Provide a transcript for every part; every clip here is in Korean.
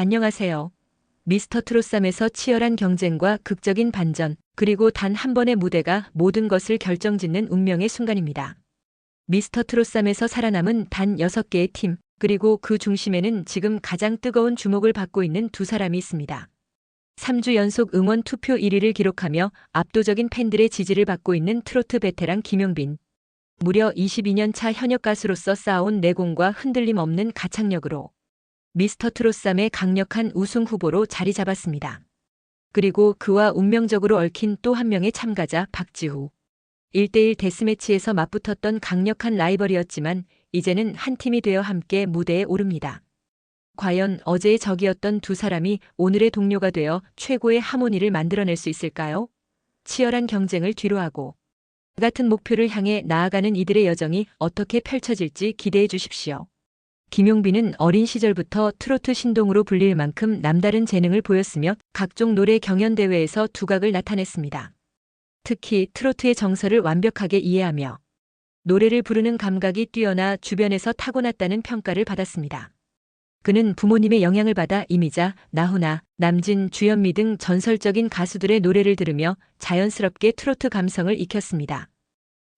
안녕하세요. 미스터 트롯삼에서 치열한 경쟁과 극적인 반전, 그리고 단 한 번의 무대가 모든 것을 결정짓는 운명의 순간입니다. 미스터 트롯삼에서 살아남은 단 6개의 팀, 그리고 그 중심에는 지금 가장 뜨거운 주목을 받고 있는 두 사람이 있습니다. 3주 연속 응원 투표 1위를 기록하며 압도적인 팬들의 지지를 받고 있는 트로트 베테랑 김용빈. 무려 22년 차 현역 가수로서 쌓아온 내공과 흔들림 없는 가창력으로 미스터 트롯삼의 강력한 우승 후보로 자리 잡았습니다. 그리고 그와 운명적으로 얽힌 또 한 명의 참가자 박지후. 1대1 데스매치에서 맞붙었던 강력한 라이벌이었지만 이제는 한 팀이 되어 함께 무대에 오릅니다. 과연 어제의 적이었던 두 사람이 오늘의 동료가 되어 최고의 하모니를 만들어낼 수 있을까요? 치열한 경쟁을 뒤로하고 같은 목표를 향해 나아가는 이들의 여정이 어떻게 펼쳐질지 기대해 주십시오. 김용빈은 어린 시절부터 트로트 신동으로 불릴 만큼 남다른 재능을 보였으며 각종 노래 경연 대회에서 두각을 나타냈습니다. 특히 트로트의 정서를 완벽하게 이해하며 노래를 부르는 감각이 뛰어나 주변에서 타고났다는 평가를 받았습니다. 그는 부모님의 영향을 받아 이미자, 나훈아, 남진, 주현미 등 전설적인 가수들의 노래를 들으며 자연스럽게 트로트 감성을 익혔습니다.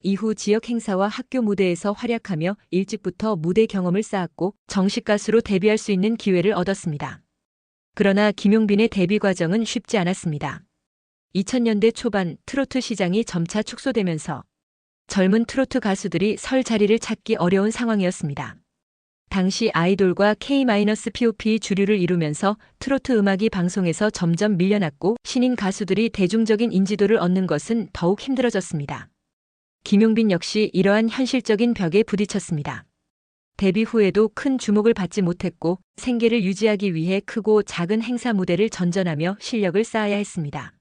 이후 지역 행사와 학교 무대에서 활약하며 일찍부터 무대 경험을 쌓았고 정식 가수로 데뷔할 수 있는 기회를 얻었습니다. 그러나 김용빈의 데뷔 과정은 쉽지 않았습니다. 2000년대 초반 트로트 시장이 점차 축소되면서 젊은 트로트 가수들이 설 자리를 찾기 어려운 상황이었습니다. 당시 아이돌과 K-POP 주류를 이루면서 트로트 음악이 방송에서 점점 밀려났고 신인 가수들이 대중적인 인지도를 얻는 것은 더욱 힘들어졌습니다. 김용빈 역시 이러한 현실적인 벽에 부딪혔습니다. 데뷔 후에도 큰 주목을 받지 못했고 생계를 유지하기 위해 크고 작은 행사 무대를 전전하며 실력을 쌓아야 했습니다.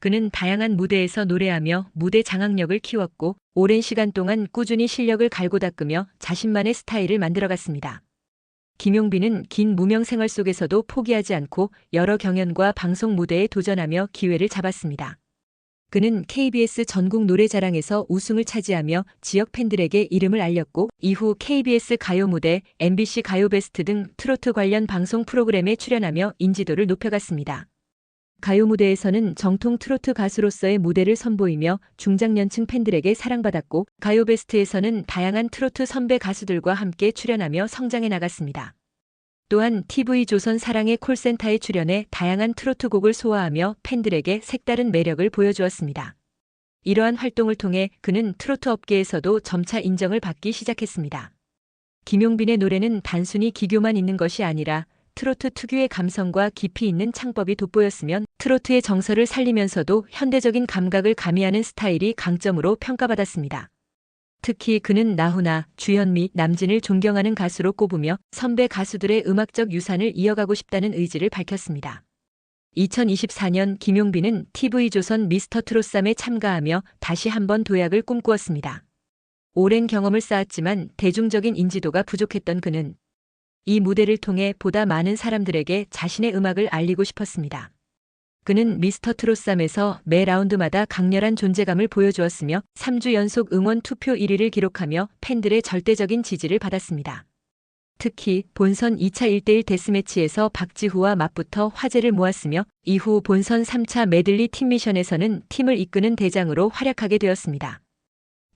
그는 다양한 무대에서 노래하며 무대 장악력을 키웠고 오랜 시간 동안 꾸준히 실력을 갈고 닦으며 자신만의 스타일을 만들어갔습니다. 김용빈은 긴 무명 생활 속에서도 포기하지 않고 여러 경연과 방송 무대에 도전하며 기회를 잡았습니다. 그는 KBS 전국 노래자랑에서 우승을 차지하며 지역 팬들에게 이름을 알렸고 이후 KBS 가요 무대, MBC 가요 베스트 등 트로트 관련 방송 프로그램에 출연하며 인지도를 높여갔습니다. 가요 무대에서는 정통 트로트 가수로서의 무대를 선보이며 중장년층 팬들에게 사랑받았고 가요 베스트에서는 다양한 트로트 선배 가수들과 함께 출연하며 성장해 나갔습니다. 또한 TV조선 사랑의 콜센터에 출연해 다양한 트로트 곡을 소화하며 팬들에게 색다른 매력을 보여주었습니다. 이러한 활동을 통해 그는 트로트 업계에서도 점차 인정을 받기 시작했습니다. 김용빈의 노래는 단순히 기교만 있는 것이 아니라 트로트 특유의 감성과 깊이 있는 창법이 돋보였으면 트로트의 정서를 살리면서도 현대적인 감각을 가미하는 스타일이 강점으로 평가받았습니다. 특히 그는 나훈아, 주현미, 남진을 존경하는 가수로 꼽으며 선배 가수들의 음악적 유산을 이어가고 싶다는 의지를 밝혔습니다. 2024년 김용빈은 TV조선 미스터 트롯삼에 참가하며 다시 한번 도약을 꿈꾸었습니다. 오랜 경험을 쌓았지만 대중적인 인지도가 부족했던 그는 이 무대를 통해 보다 많은 사람들에게 자신의 음악을 알리고 싶었습니다. 그는 미스터 트롯삼에서 매 라운드마다 강렬한 존재감을 보여주었으며 3주 연속 응원 투표 1위를 기록하며 팬들의 절대적인 지지를 받았습니다. 특히 본선 2차 1대1 데스매치에서 박지후와 맞붙어 화제를 모았으며 이후 본선 3차 메들리 팀 미션에서는 팀을 이끄는 대장으로 활약하게 되었습니다.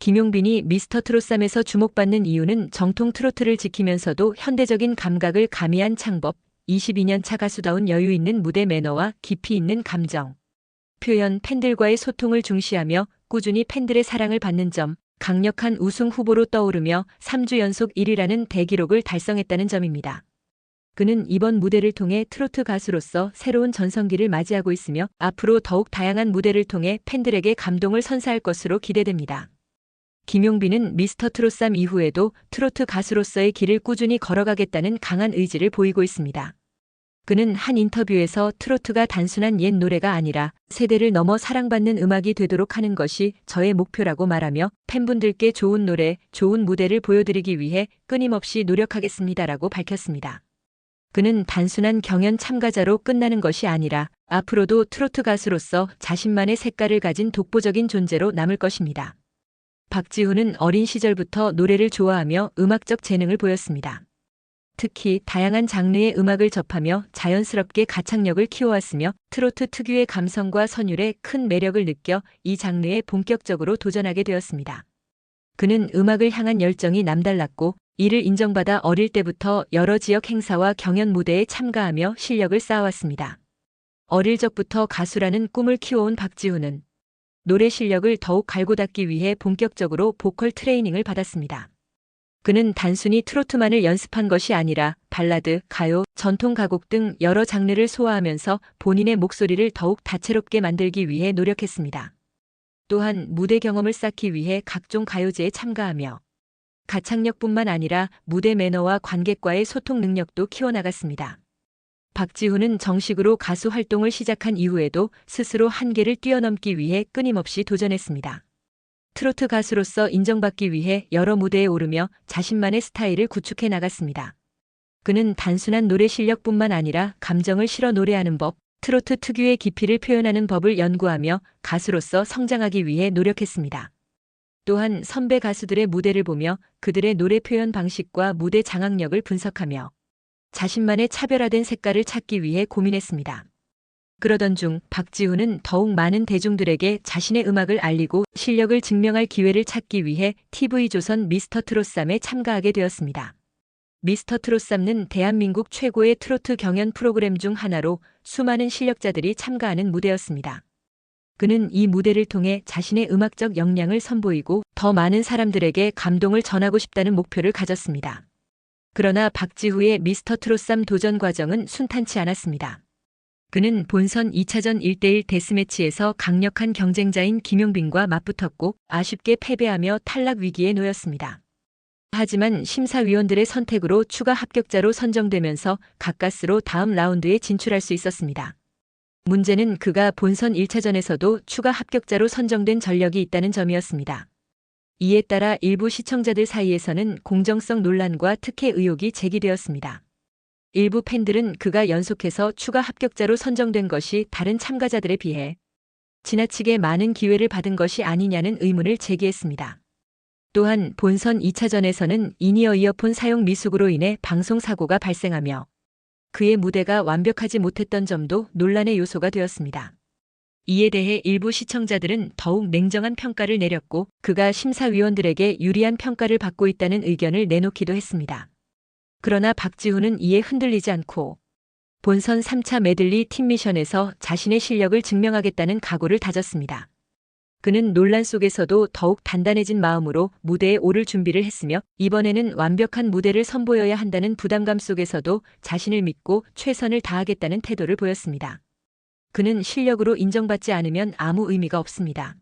김용빈이 미스터 트롯삼에서 주목받는 이유는 정통 트로트를 지키면서도 현대적인 감각을 가미한 창법, 22년 차 가수다운 여유 있는 무대 매너와 깊이 있는 감정, 표현 팬들과의 소통을 중시하며 꾸준히 팬들의 사랑을 받는 점, 강력한 우승 후보로 떠오르며 3주 연속 1위라는 대기록을 달성했다는 점입니다. 그는 이번 무대를 통해 트로트 가수로서 새로운 전성기를 맞이하고 있으며 앞으로 더욱 다양한 무대를 통해 팬들에게 감동을 선사할 것으로 기대됩니다. 김용빈은 미스터 트롯삼 이후에도 트로트 가수로서의 길을 꾸준히 걸어가겠다는 강한 의지를 보이고 있습니다. 그는 한 인터뷰에서 트로트가 단순한 옛 노래가 아니라 세대를 넘어 사랑받는 음악이 되도록 하는 것이 저의 목표라고 말하며 팬분들께 좋은 노래, 좋은 무대를 보여드리기 위해 끊임없이 노력하겠습니다라고 밝혔습니다. 그는 단순한 경연 참가자로 끝나는 것이 아니라 앞으로도 트로트 가수로서 자신만의 색깔을 가진 독보적인 존재로 남을 것입니다. 박지훈은 어린 시절부터 노래를 좋아하며 음악적 재능을 보였습니다. 특히 다양한 장르의 음악을 접하며 자연스럽게 가창력을 키워왔으며 트로트 특유의 감성과 선율에 큰 매력을 느껴 이 장르에 본격적으로 도전하게 되었습니다. 그는 음악을 향한 열정이 남달랐고 이를 인정받아 어릴 때부터 여러 지역 행사와 경연 무대에 참가하며 실력을 쌓아왔습니다. 어릴 적부터 가수라는 꿈을 키워온 박지훈은 노래 실력을 더욱 갈고 닦기 위해 본격적으로 보컬 트레이닝을 받았습니다. 그는 단순히 트로트만을 연습한 것이 아니라 발라드, 가요, 전통 가곡 등 여러 장르를 소화하면서 본인의 목소리를 더욱 다채롭게 만들기 위해 노력했습니다. 또한 무대 경험을 쌓기 위해 각종 가요제에 참가하며 가창력뿐만 아니라 무대 매너와 관객과의 소통 능력도 키워나갔습니다. 박지훈은 정식으로 가수 활동을 시작한 이후에도 스스로 한계를 뛰어넘기 위해 끊임없이 도전했습니다. 트로트 가수로서 인정받기 위해 여러 무대에 오르며 자신만의 스타일을 구축해 나갔습니다. 그는 단순한 노래 실력뿐만 아니라 감정을 실어 노래하는 법, 트로트 특유의 깊이를 표현하는 법을 연구하며 가수로서 성장하기 위해 노력했습니다. 또한 선배 가수들의 무대를 보며 그들의 노래 표현 방식과 무대 장악력을 분석하며 자신만의 차별화된 색깔을 찾기 위해 고민했습니다. 그러던 중 박지훈은 더욱 많은 대중들에게 자신의 음악을 알리고 실력을 증명할 기회를 찾기 위해 TV조선 미스터 트롯삼에 참가하게 되었습니다. 미스터 트롯삼은 대한민국 최고의 트로트 경연 프로그램 중 하나로 수많은 실력자들이 참가하는 무대였습니다. 그는 이 무대를 통해 자신의 음악적 역량을 선보이고 더 많은 사람들에게 감동을 전하고 싶다는 목표를 가졌습니다. 그러나 박지후의 미스터 트롯삼 도전 과정은 순탄치 않았습니다. 그는 본선 2차전 1대1 데스매치에서 강력한 경쟁자인 김용빈과 맞붙었고 아쉽게 패배하며 탈락 위기에 놓였습니다. 하지만 심사위원들의 선택으로 추가 합격자로 선정되면서 가까스로 다음 라운드에 진출할 수 있었습니다. 문제는 그가 본선 1차전에서도 추가 합격자로 선정된 전력이 있다는 점이었습니다. 이에 따라 일부 시청자들 사이에서는 공정성 논란과 특혜 의혹이 제기되었습니다. 일부 팬들은 그가 연속해서 추가 합격자로 선정된 것이 다른 참가자들에 비해 지나치게 많은 기회를 받은 것이 아니냐는 의문을 제기했습니다. 또한 본선 2차전에서는 이니어 이어폰 사용 미숙으로 인해 방송 사고가 발생하며 그의 무대가 완벽하지 못했던 점도 논란의 요소가 되었습니다. 이에 대해 일부 시청자들은 더욱 냉정한 평가를 내렸고 그가 심사위원들에게 유리한 평가를 받고 있다는 의견을 내놓기도 했습니다. 그러나 박지훈은 이에 흔들리지 않고 본선 3차 메들리 팀 미션에서 자신의 실력을 증명하겠다는 각오를 다졌습니다. 그는 논란 속에서도 더욱 단단해진 마음으로 무대에 오를 준비를 했으며 이번에는 완벽한 무대를 선보여야 한다는 부담감 속에서도 자신을 믿고 최선을 다하겠다는 태도를 보였습니다. 그는 실력으로 인정받지 않으면 아무 의미가 없습니다.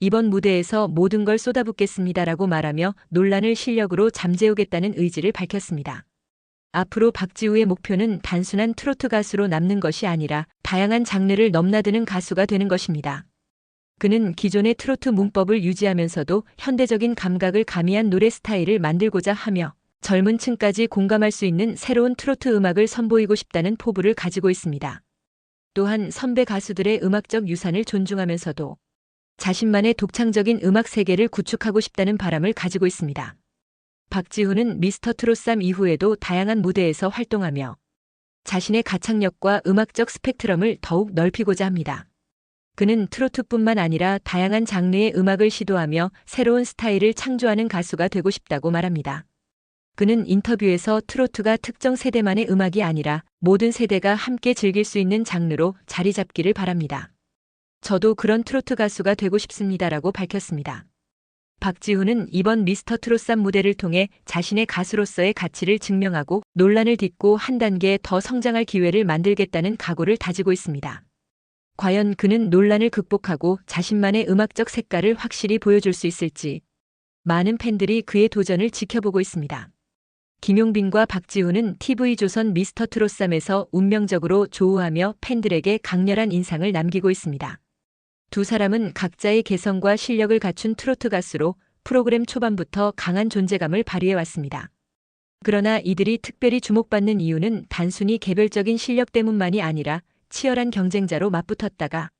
이번 무대에서 모든 걸 쏟아붓겠습니다라고 말하며 논란을 실력으로 잠재우겠다는 의지를 밝혔습니다. 앞으로 박지우의 목표는 단순한 트로트 가수로 남는 것이 아니라 다양한 장르를 넘나드는 가수가 되는 것입니다. 그는 기존의 트로트 문법을 유지하면서도 현대적인 감각을 가미한 노래 스타일을 만들고자 하며 젊은 층까지 공감할 수 있는 새로운 트로트 음악을 선보이고 싶다는 포부를 가지고 있습니다. 또한 선배 가수들의 음악적 유산을 존중하면서도 자신만의 독창적인 음악 세계를 구축하고 싶다는 바람을 가지고 있습니다. 박지훈은 미스터 트롯삼 이후에도 다양한 무대에서 활동하며 자신의 가창력과 음악적 스펙트럼을 더욱 넓히고자 합니다. 그는 트로트뿐만 아니라 다양한 장르의 음악을 시도하며 새로운 스타일을 창조하는 가수가 되고 싶다고 말합니다. 그는 인터뷰에서 트로트가 특정 세대만의 음악이 아니라 모든 세대가 함께 즐길 수 있는 장르로 자리 잡기를 바랍니다. 저도 그런 트로트 가수가 되고 싶습니다라고 밝혔습니다. 박지훈은 이번 미스터 트롯삼 무대를 통해 자신의 가수로서의 가치를 증명하고 논란을 딛고 한 단계 더 성장할 기회를 만들겠다는 각오를 다지고 있습니다. 과연 그는 논란을 극복하고 자신만의 음악적 색깔을 확실히 보여줄 수 있을지 많은 팬들이 그의 도전을 지켜보고 있습니다. 김용빈과 박지훈은 TV조선 미스터 트롯삼에서 운명적으로 조우하며 팬들에게 강렬한 인상을 남기고 있습니다. 두 사람은 각자의 개성과 실력을 갖춘 트로트 가수로 프로그램 초반부터 강한 존재감을 발휘해왔습니다. 그러나 이들이 특별히 주목받는 이유는 단순히 개별적인 실력 때문만이 아니라 치열한 경쟁자로 맞붙었다가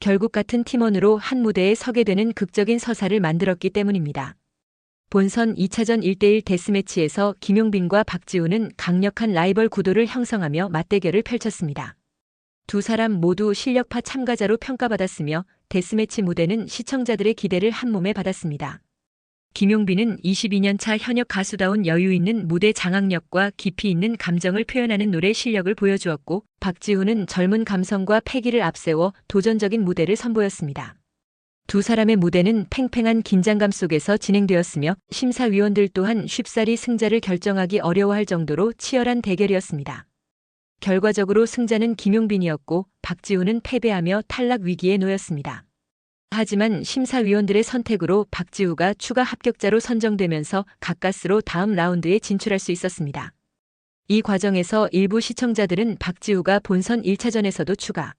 결국 같은 팀원으로 한 무대에 서게 되는 극적인 서사를 만들었기 때문입니다. 본선 2차전 1대1 데스매치에서 김용빈과 박지우는 강력한 라이벌 구도를 형성하며 맞대결을 펼쳤습니다. 두 사람 모두 실력파 참가자로 평가받았으며 데스매치 무대는 시청자들의 기대를 한몸에 받았습니다. 김용빈은 22년차 현역 가수다운 여유 있는 무대 장악력과 깊이 있는 감정을 표현하는 노래 실력을 보여주었고 박지훈은 젊은 감성과 패기를 앞세워 도전적인 무대를 선보였습니다. 두 사람의 무대는 팽팽한 긴장감 속에서 진행되었으며 심사위원들 또한 쉽사리 승자를 결정하기 어려워할 정도로 치열한 대결이었습니다. 결과적으로 승자는 김용빈이었고 박지훈은 패배하며 탈락 위기에 놓였습니다. 하지만 심사위원들의 선택으로 박지우가 추가 합격자로 선정되면서 가까스로 다음 라운드에 진출할 수 있었습니다. 이 과정에서 일부 시청자들은 박지우가 본선 1차전에서도 추가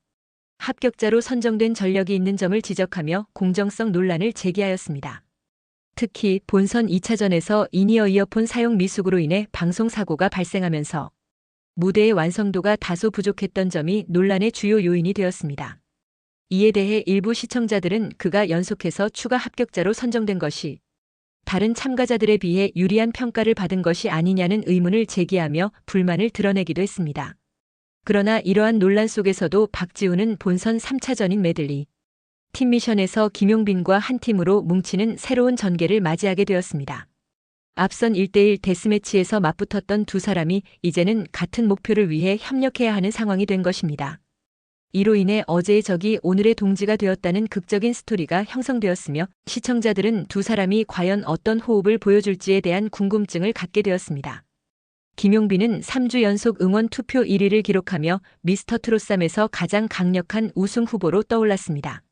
합격자로 선정된 전력이 있는 점을 지적하며 공정성 논란을 제기하였습니다. 특히 본선 2차전에서 이니어 이어폰 사용 미숙으로 인해 방송 사고가 발생하면서 무대의 완성도가 다소 부족했던 점이 논란의 주요 요인이 되었습니다. 이에 대해 일부 시청자들은 그가 연속해서 추가 합격자로 선정된 것이 다른 참가자들에 비해 유리한 평가를 받은 것이 아니냐는 의문을 제기하며 불만을 드러내기도 했습니다. 그러나 이러한 논란 속에서도 박지우는 본선 3차전인 메들리 팀 미션에서 김용빈과 한 팀으로 뭉치는 새로운 전개를 맞이하게 되었습니다. 앞선 1대1 데스매치에서 맞붙었던 두 사람이 이제는 같은 목표를 위해 협력해야 하는 상황이 된 것입니다. 이로 인해 어제의 적이 오늘의 동지가 되었다는 극적인 스토리가 형성되었으며 시청자들은 두 사람이 과연 어떤 호흡을 보여줄지에 대한 궁금증을 갖게 되었습니다. 김용빈은 3주 연속 응원 투표 1위를 기록하며 미스터 트롯삼에서 가장 강력한 우승 후보로 떠올랐습니다.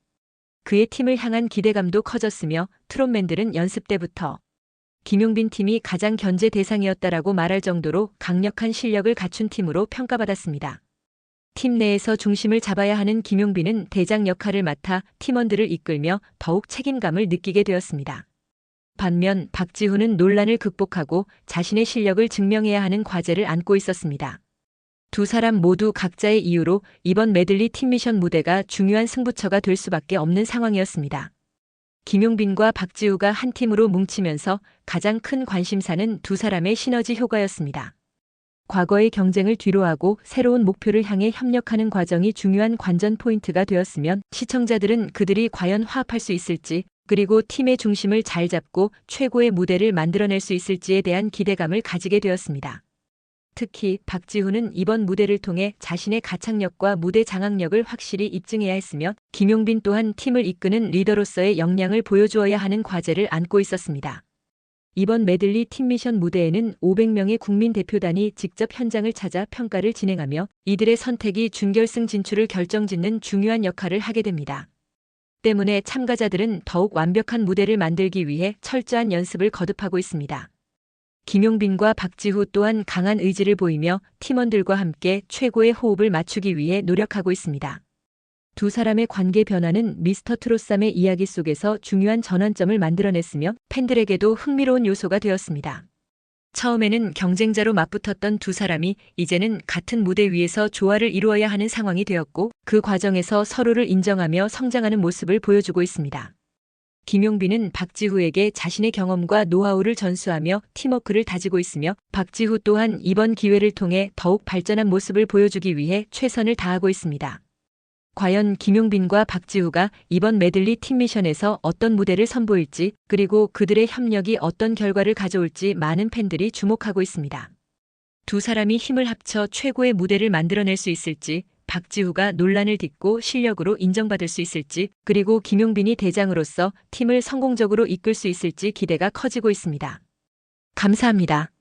그의 팀을 향한 기대감도 커졌으며 트롯맨들은 연습 때부터 김용빈 팀이 가장 견제 대상이었다라고 말할 정도로 강력한 실력을 갖춘 팀으로 평가받았습니다. 팀 내에서 중심을 잡아야 하는 김용빈은 대장 역할을 맡아 팀원들을 이끌며 더욱 책임감을 느끼게 되었습니다. 반면 박지훈은 논란을 극복하고 자신의 실력을 증명해야 하는 과제를 안고 있었습니다. 두 사람 모두 각자의 이유로 이번 메들리 팀 미션 무대가 중요한 승부처가 될 수밖에 없는 상황이었습니다. 김용빈과 박지우가 한 팀으로 뭉치면서 가장 큰 관심사는 두 사람의 시너지 효과였습니다. 과거의 경쟁을 뒤로하고 새로운 목표를 향해 협력하는 과정이 중요한 관전 포인트가 되었으면 시청자들은 그들이 과연 화합할 수 있을지 그리고 팀의 중심을 잘 잡고 최고의 무대를 만들어낼 수 있을지에 대한 기대감을 가지게 되었습니다. 특히 박지훈은 이번 무대를 통해 자신의 가창력과 무대 장악력을 확실히 입증해야 했으며 김용빈 또한 팀을 이끄는 리더로서의 역량을 보여주어야 하는 과제를 안고 있었습니다. 이번 메들리 팀 미션 무대에는 500명의 국민 대표단이 직접 현장을 찾아 평가를 진행하며 이들의 선택이 준결승 진출을 결정짓는 중요한 역할을 하게 됩니다. 때문에 참가자들은 더욱 완벽한 무대를 만들기 위해 철저한 연습을 거듭하고 있습니다. 김용빈과 박지후 또한 강한 의지를 보이며 팀원들과 함께 최고의 호흡을 맞추기 위해 노력하고 있습니다. 두 사람의 관계 변화는 미스터 트롯삼의 이야기 속에서 중요한 전환점을 만들어냈으며 팬들에게도 흥미로운 요소가 되었습니다. 처음에는 경쟁자로 맞붙었던 두 사람이 이제는 같은 무대 위에서 조화를 이루어야 하는 상황이 되었고 그 과정에서 서로를 인정하며 성장하는 모습을 보여주고 있습니다. 김용빈은 박지후에게 자신의 경험과 노하우를 전수하며 팀워크를 다지고 있으며 박지후 또한 이번 기회를 통해 더욱 발전한 모습을 보여주기 위해 최선을 다하고 있습니다. 과연 김용빈과 박지우가 이번 메들리 팀 미션에서 어떤 무대를 선보일지 그리고 그들의 협력이 어떤 결과를 가져올지 많은 팬들이 주목하고 있습니다. 두 사람이 힘을 합쳐 최고의 무대를 만들어낼 수 있을지 박지우가 논란을 딛고 실력으로 인정받을 수 있을지 그리고 김용빈이 대장으로서 팀을 성공적으로 이끌 수 있을지 기대가 커지고 있습니다. 감사합니다.